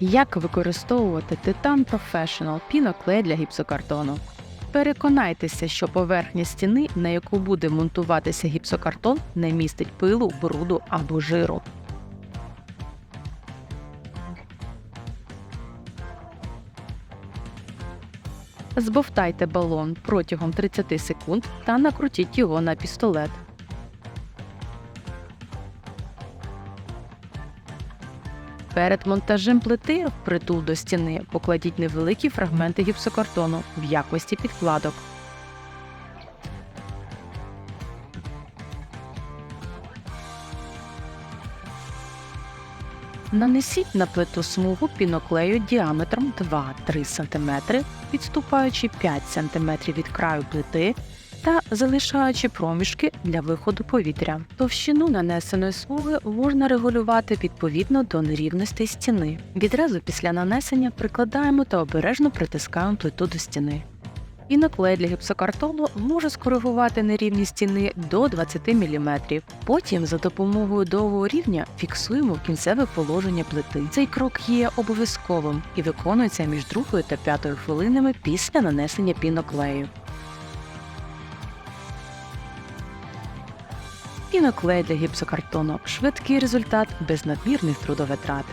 Як використовувати Titan Professional піноклей для гіпсокартону? Переконайтеся, що поверхня стіни, на яку буде монтуватися гіпсокартон, не містить пилу, бруду або жиру. Збовтайте балон протягом 30 секунд та накрутіть його на пістолет. Перед монтажем плити впритул до стіни покладіть невеликі фрагменти гіпсокартону в якості підкладок. Нанесіть на плиту смугу піноклею діаметром 2-3 см, відступаючи 5 см від краю плити та залишаючи проміжки для виходу повітря. Товщину нанесеної смуги можна регулювати відповідно до нерівностей стіни. Відразу після нанесення прикладаємо та обережно притискаємо плиту до стіни. Піноклей для гіпсокартону може скоригувати нерівність стіни до 20 мм. Потім за допомогою довгого рівня фіксуємо кінцеве положення плити. Цей крок є обов'язковим і виконується між другою та п'ятою хвилинами після нанесення піноклею. Піноклей для гіпсокартону швидкий результат без надмірних трудовитрат.